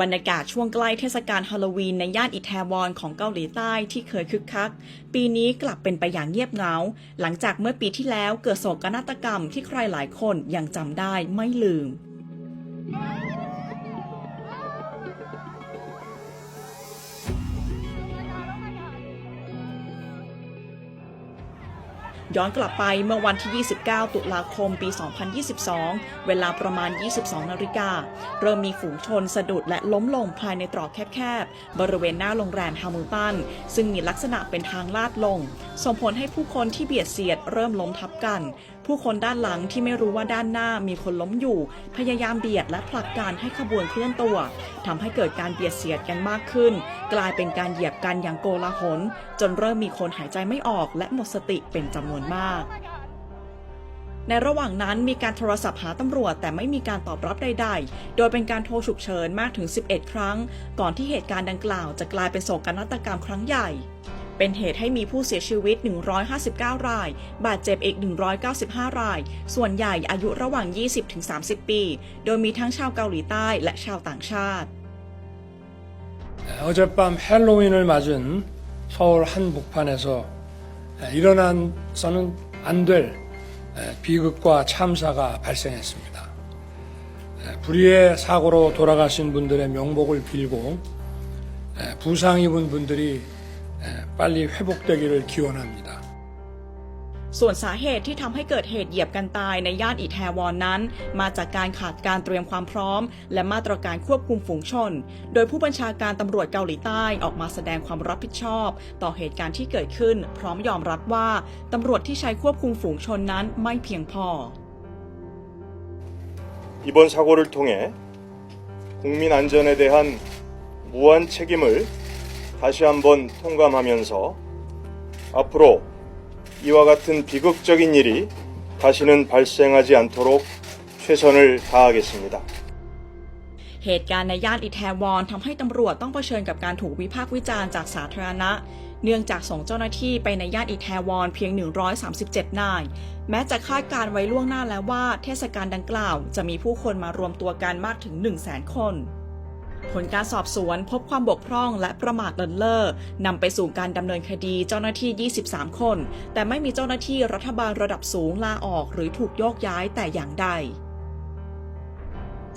บรรยากาศช่วงใกล้เทศกาลฮาโลวีนในย่านอิตาลีของเกาหลีใต้ที่เคยคึกคัก ปีนี้กลับเป็นไปอย่างเงียบเหงา หลังจากเมื่อปีที่แล้วเกิดโศกนาฏกรรมที่ใครหลายคนยังจำได้ไม่ลืม ย้อนกลับไปเมื่อวันที่ 29 ตุลาคม ปี 2022 เวลาประมาณ 22 นาฬิกา เริ่มมีฝูงชนสะดุดและล้มลงภายในตรอกแคบๆ บริเวณหน้าโรงแรมฮามิลตัน ซึ่งมีลักษณะเป็นทางลาดลง ส่งผลให้ผู้คนที่เบียดเสียดเริ่มล้มทับกันผู้คนด้านหลังที่ไม่รู้ว่าด้านหน้ามีคนล้มอยู่ พยายามเบียดและผลักกันให้ขบวนเคลื่อนตัวทำให้เกิดการเบียดเสียดกันมากขึ้น กลายเป็นการเหยียบกันอย่างโกลาหล จนเริ่มมีคนหายใจไม่ออกและหมดสติเป็นจำนวนมากในระหว่างนั้นมีการโทรศัพท์หาตำรวจแต่ไม่มีการตอบรับใดๆ โดยเป็นการโทรฉุกเฉินมากถึง 11 ครั้ง ก่อนที่เหตุการณ์ดังกล่าวจะกลายเป็นโศกนาฏกรรมครั้งใหญ่ เป็นเหตุให้มีผู้เสียชีวิต 159 ราย บาดเจ็บอีก 195 ราย ส่วนใหญ่อายุระหว่าง 20-30 ปี โดยมีทั้งชาวเกาหลีใต้และชาวต่างชาติ 어젯밤 헬로윈을 맞은 서울 한복판에서 일어나서는 안 될 비극과 참사가 발생했습니다. 불의의 사고로 돌아가신 분들의 명복을 빌고 부상 입은 분들이 빨리 회복되기를 기원합니다. ส่วนสาเหตุที่ทำให้เกิดเหตุเหยียบกันตายในย่านอิแทวอนนั้น มาจากการขาดการเตรียมความพร้อม และมาตรการควบคุมฝูงชน โดยผู้บัญชาการตำรวจเกาหลีใต้ออกมาแสดงความรับผิดชอบ ต่อเหตุการณ์ที่เกิดขึ้น พร้อมยอมรับว่าตำรวจที่ใช้ควบคุมฝูงชนนั้นไม่เพียงพอ 이번 사고를 통해 국민 안전에 대한 무한 책임을 다시 한번 통감하면서 앞으로 이와 같은 비극적인 일이 다시는 발생하지 않도록 최선을 다하겠습니다. เหตุการณ์ในย่านอิแทวอนทำให้ตำรวจต้องเผชิญกับการถูกวิพากษ์วิจารณ์จากสาธารณะ เนื่องจากส่งเจ้าหน้าที่ไปในย่านอิแทวอนเพียง 137 นาย แม้จะคาดการไว้ล่วงหน้าแล้วว่าเทศกาลดังกล่าวจะมีผู้คนมารวมตัวกันมากถึง 1 0 0 0 0แสนคน ผลการสอบสวนพบความบกพร่องและประมาทเลินเล่อนำไปสู่การดำเนินคดีเจ้าหน้าที่ 23 คน แต่ไม่มีเจ้าหน้าที่รัฐบาลระดับสูงลาออกหรือถูกโยกย้ายแต่อย่างใด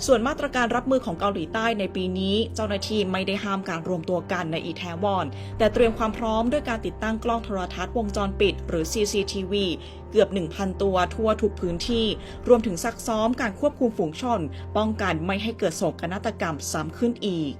ส่วนมาตรการรับมือของเกาหลีใต้ในปีนี้ เจ้าหน้าที่ไม่ได้ห้ามการรวมตัวกันในอีแทวอน แต่เตรียมความพร้อมด้วยการติดตั้งกล้องโทรทัศน์วงจรปิด หรือ CCTV เกือบ 1,000 ตัวทั่วทุกพื้นที่ รวมถึงซักซ้อมการควบคุมฝูงชน ป้องกันไม่ให้เกิดโศกนาฏกรรมซ้ำขึ้นอีก